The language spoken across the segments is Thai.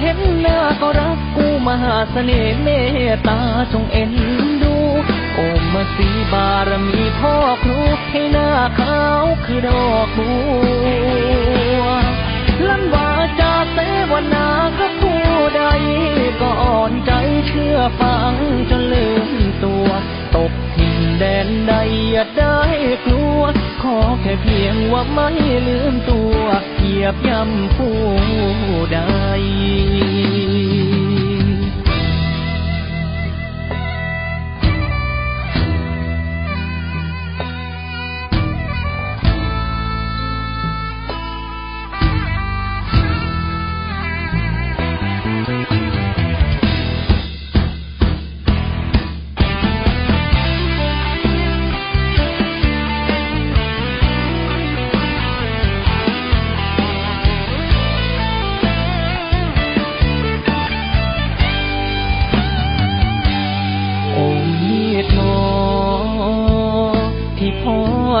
เห็นหน้าก็รักกูมหาเสน่ห์เมตตาจงเอ็นดู โอมมาสีบารมีพ่อครูให้หน้าขาวคือดอกบัวลั่นวาจาเสวนาก็ผู้ใดก็อ่อนใจเชื่อฟังจนลืมตัว ตกถิ่นแดนใดอย่าได้กลัว ขอแค่เพียงว่าไม่ลืมตัว ยียบย่ำผู้ใด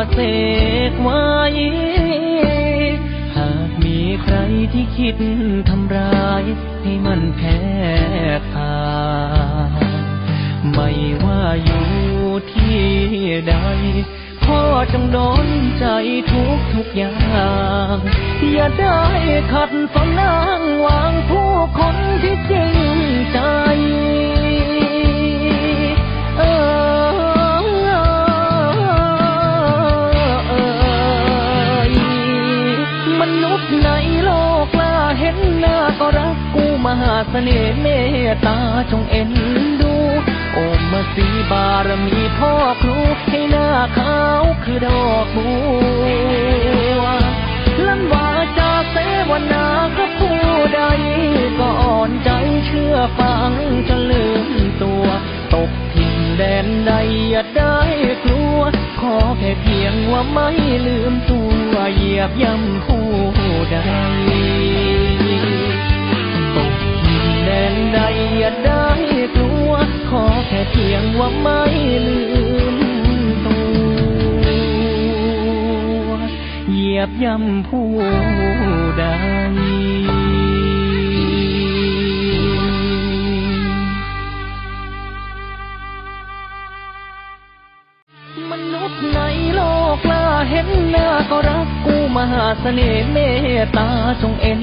พ่อเสกไว้หากมีใครที่คิดทำร้าย ให้มันแพ้ทางไม่ว่าอยู่ที่ใดพ่อจงโดนใจทุกทุกอย่าง อย่าได้ขัดสนนางวางผู้คนที่จริงใจ เสน่ห์เมตตาจงเอ็นดูโอมมาสีบารมีพ่อครูให้หน้าขาวคือดอกบัวลันวาจาเสวนาก็ผู้ใดก็อ่อนใจเชื่อฟังจนลืมตัว ตกถิ่นแดนใดอย่าได้กลัว ขอแค่เพียงว่าไม่ลืมตัวเหยียบย่ำผู้ใด ใดอย่าได้กลัว ขอแค่เพียงว่าไม่ลืมตัวเหยียบย่ำผู้ใดมนุษย์ในโลกลาเห็นหน้าก็รักกูมหาเสน่ห์เมตตาจงเอ็น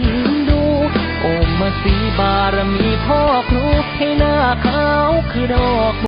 สีบารมีพ่อครูให้หน้าขาวคือดอก